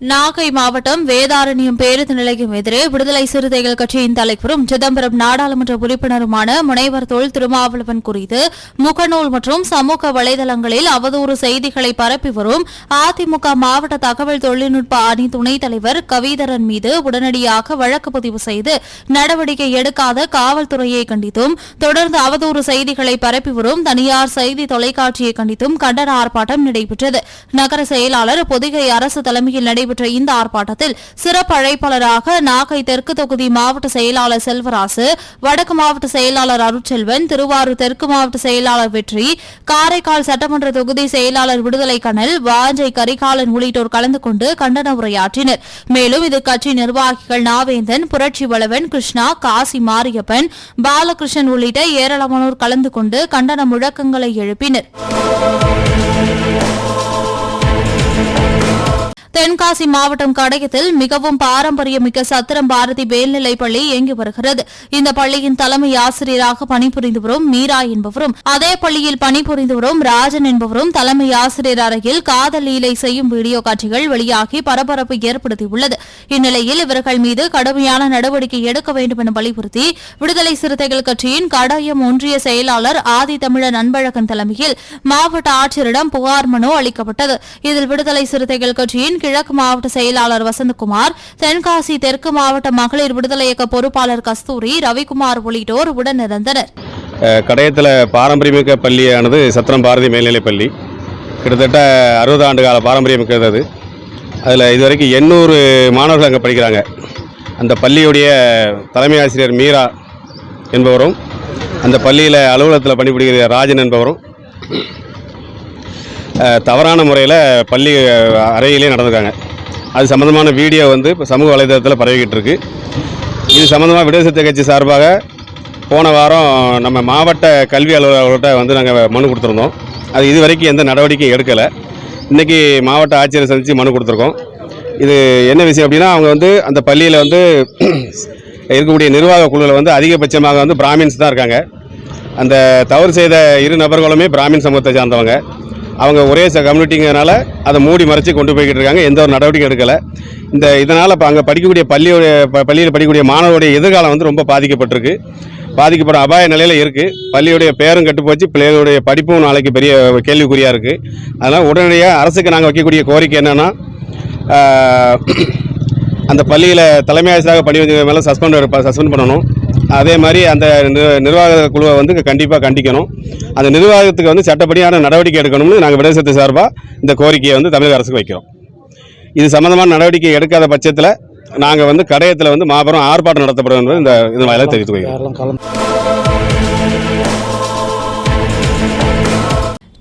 நாகை மாவட்டம் வேதாரண்யம் பேருந்து நிலையம் எதிரே விடுதலை சிறுத்தைகள் கட்சியின் தலைவரும் சிதம்பரம் நாடாளுமன்ற உறுப்பினருமான முனைவர் தொல் திருமாவளவன் குறித்து முகநூல் மற்றும் சமூக வலைதளங்களில் அவதூறு செய்திகளை பரப்பி வரும் அதிமுக மாவட்ட தகவல் தொழில்நுட்ப அணி துணைத் தலைவர் கவிதரன் மீது உடனடியாக வழக்கு பதிவு செய்து நடவடிக்கை எடுக்காத காவல்துறையை கண்டித்தும் தொடர்ந்து அவதூறு செய்திகளை பரப்பி வரும் தனியார் செய்தி தொலைக்காட்சியை கண்டித்தும் கண்டன ஆர்ப்பாட்டம் நடைபெற்றது. நகர செயலாளர் பொதிகை அரசு தலைமையில் நடைபெற்ற இந்த ஆர்ப்பாட்டத்தில் சிறப்பு அழைப்பாளராக நாகை தெற்கு தொகுதி மாவட்ட செயலாளர் செல்வராசு வடக்கு மாவட்ட செயலாளர் அருட்செல்வன் திருவாரூர் தெற்கு மாவட்ட செயலாளர் வெற்றி காரைக்கால் சட்டமன்ற தொகுதி செயலாளர் விடுதலை கனல் வாஞ்சை கரிகாலன் உள்ளிட்டோர் கலந்து கொண்டு கண்டன உரையாற்றினர். மேலும் இது கட்சி நிர்வாகிகள் நாவேந்தன் புரட்சி வளவன் கிருஷ்ணா காசி மாரியப்பன் பாலகிருஷ்ணன் உள்ளிட்ட ஏராளமானோர் கலந்து கொண்டு கண்டன முழக்கங்களை எழுப்பினர். தென்காசி மாவட்டம் கடையத்தில் மிகவும் பாரம்பரியமிக்க சத்திரம் பாரதி மேல்நிலைப் பள்ளி இயங்கி வருகிறது. இந்த பள்ளியின் தலைமை ஆசிரியராக பணிபுரிந்து வரும் மீரா என்பவரும் அதே பள்ளியில் பணிபுரிந்து வரும் ராஜன் என்பவரும் தலைமை ஆசிரியர் அறையில் காதல் லீலை செய்யும் வீடியோ காட்சிகள் வெளியாகி பரபரப்பு ஏற்படுத்தியுள்ளது. இந்நிலையில் இவர்கள் மீது கடுமையான நடவடிக்கை எடுக்க வேண்டும் என வலியுறுத்தி விடுதலை சிறுத்தைகள் கட்சியின் கடாயம் ஒன்றிய செயலாளர் ஆதி தமிழன் அன்பழகன் தலைமையில் மாவட்ட ஆட்சியரிடம் புகார் மனு அளிக்கப்பட்டது. இதில் விடுதலை சிறுத்தைகள் கட்சியின் கிழக்கு மாவட்ட செயலாளர் வசந்தகுமார் தென்காசி தெற்கு மாவட்ட மகளிர் விடுதலை இயக்க பொறுப்பாளர் கஸ்தூரி ரவிக்குமார் உள்ளிட்டோர் உடனிருந்தனர். கடையத்தில் பாரம்பரியமிக்க பள்ளியானது சத்திரம் பாரதி மேல்நிலைப் பள்ளி. கிட்டத்தட்ட அறுபது ஆண்டு கால பாரம்பரியம் அது அதில் இதுவரைக்கும் எண்ணூறு மாணவர்கள் அங்கே படிக்கிறாங்க. அந்த பள்ளியுடைய தலைமை ஆசிரியர் மீரா என்பவரும் அந்த பள்ளியில் அலுவலகத்தில் பணிபுரிகிற ராஜன் என்பவரும் தவறான முறையில் பள்ளி அறையிலே நடந்திருக்காங்க. அது சம்மந்தமான வீடியோ வந்து இப்போ சமூக வலைதளத்தில் பரவிக்கிட்டு இருக்கு. இது சம்மந்தமாக விடுதலை கட்சி சார்பாக போன வாரம் நம்ம மாவட்ட கல்வி அலுவலர்கள்ட்ட வந்து நாங்கள் மனு கொடுத்துருந்தோம். அது இது வரைக்கும் எந்த நடவடிக்கையும் எடுக்கலை. இன்றைக்கி மாவட்ட ஆட்சியரை சந்தித்து மனு கொடுத்துருக்கோம். இது என்ன விஷயம் அப்படின்னா அவங்க வந்து அந்த பள்ளியில் வந்து இருக்கக்கூடிய நிர்வாக குழுவில் வந்து அதிகபட்சமாக வந்து பிராமின்ஸ் தான் இருக்காங்க. அந்த தவறு செய்த இரு நபர்களுமே பிராமின் சமூகத்தை சார்ந்தவங்க. அவங்க ஒரே ச கம்யூனிட்டிங்கிறனால அதை மூடி மறைச்சி கொண்டு போய்கிட்டு இருக்காங்க. எந்த ஒரு நடவடிக்கை எடுக்கலை. இந்த இதனால் இப்போ அங்கே படிக்கக்கூடிய பள்ளியுடைய ப- பள்ளியில் படிக்கக்கூடிய மாணவருடைய எதிர்காலம் வந்து ரொம்ப பாதிக்கப்பட்டிருக்கு. பாதிக்கப்படும் அபாய நிலையில் இருக்குது பள்ளியுடைய பேரும் கட்டுப்போச்சு பிள்ளைகளுடைய படிப்பும் நாளைக்கு பெரிய கேள்விக்குறியாக இருக்குது அதனால் உடனடியாக அரசுக்கு நாங்கள் வைக்கக்கூடிய கோரிக்கை என்னென்னா அந்த பள்ளியில் தலைமை ஆசிரியராக பணி மேலே சஸ்பெண்ட் சஸ்பெண்ட் பண்ணணும். அதே மாதிரி அந்த நிர்வாக குழுவை வந்து கண்டிப்பாக கண்டிக்கணும். அந்த நிர்வாகத்துக்கு வந்து சட்டப்படியான நடவடிக்கை எடுக்கணும்னு நாங்கள் விடேசத்து சார்பாக இந்த கோரிக்கையை வந்து தமிழக அரசுக்கு வைக்கிறோம். இது சம்மந்தமான நடவடிக்கை எடுக்காத பட்சத்தில் நாங்கள் வந்து கடையத்தில் வந்து மாபெரும் ஆர்ப்பாட்டம் நடத்தப்படும் என்பது இந்த இது வாயிலாக தெரிவித்துக் கொள்கிறோம்.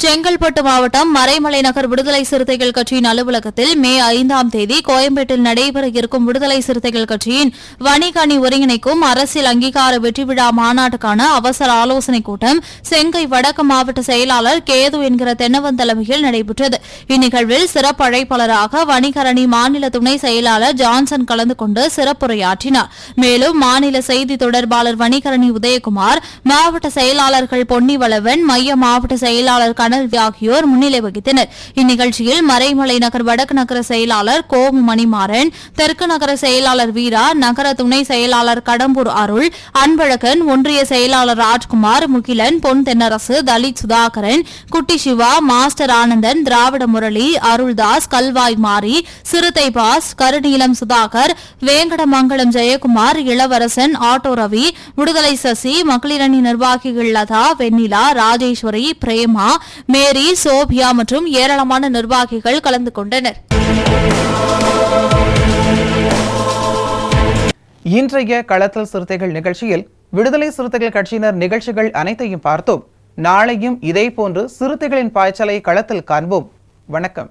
செங்கல்பட்டு மாவட்டம் மறைமலை நகர் விடுதலை சிறுத்தைகள் கட்சியின் அலுவலகத்தில் மே ஐந்தாம் தேதி கோயம்பேட்டில் நடைபெற இருக்கும் விடுதலை சிறுத்தைகள் கட்சியின் வணிக அணி ஒருங்கிணைக்கும் அரசியல் அங்கீகார வெற்றி விழா மாநாட்டுக்கான அவசர ஆலோசனைக் கூட்டம் செங்கை வடக்கு மாவட்ட செயலாளர் கேது என்கிற தென்னவன் தலைமையில் நடைபெற்றது. இந்நிகழ்வில் சிறப்பு அழைப்பாளராக வணிகர் அணி மாநில துணை செயலாளர் ஜான்சன் கலந்து கொண்டு சிறப்புரையாற்றினார். மேலும் மாநில செய்தி தொடர்பாளர் வணிகரணி உதயகுமார் மாவட்ட செயலாளர்கள் பொன்னிவளவன் மைய மாவட்ட செயலாளர் கண தனல்வி ஆகியோர் முன்னிலை வகித்தனர். இந்நிகழ்ச்சியில் மறைமலை நகர் வடக்கு நகர செயலாளர் கோமு மணிமாறன் தெற்கு நகர செயலாளர் வீரா நகர துணை செயலாளர் கடம்பூர் அருள் அன்பழகன் ஒன்றிய செயலாளர் ராஜ்குமார் முகிலன் பொன் தென்னரசு தலித் சுதாகரன் குட்டி சிவா மாஸ்டர் ஆனந்தன் திராவிட முரளி அருள்தாஸ் கல்வாய் மாரி சிறுத்தை பாஸ் கருநீலம் சுதாகர் வேங்கடமங்கலம் ஜெயக்குமார் இளவரசன் ஆட்டோ ரவி விடுதலை சசி மகளிரணி நிர்வாகிகள் லதா வெண்ணிலா ராஜேஸ்வரி பிரேமா மேரி சோபியா மற்றும் ஏராளமான நிர்வாகிகள் கலந்து கொண்டனர். இன்றைய களத்தல் சிறுத்தைகள் நிகழ்ச்சியில் விடுதலை சிறுத்தைகள் கட்சியினர் நிகழ்ச்சிகள் அனைத்தையும் பார்த்தோம். நாளையும் இதேபோன்று சிறுத்தைகளின் பாய்ச்சலை களத்தில் காண்போம். வணக்கம்.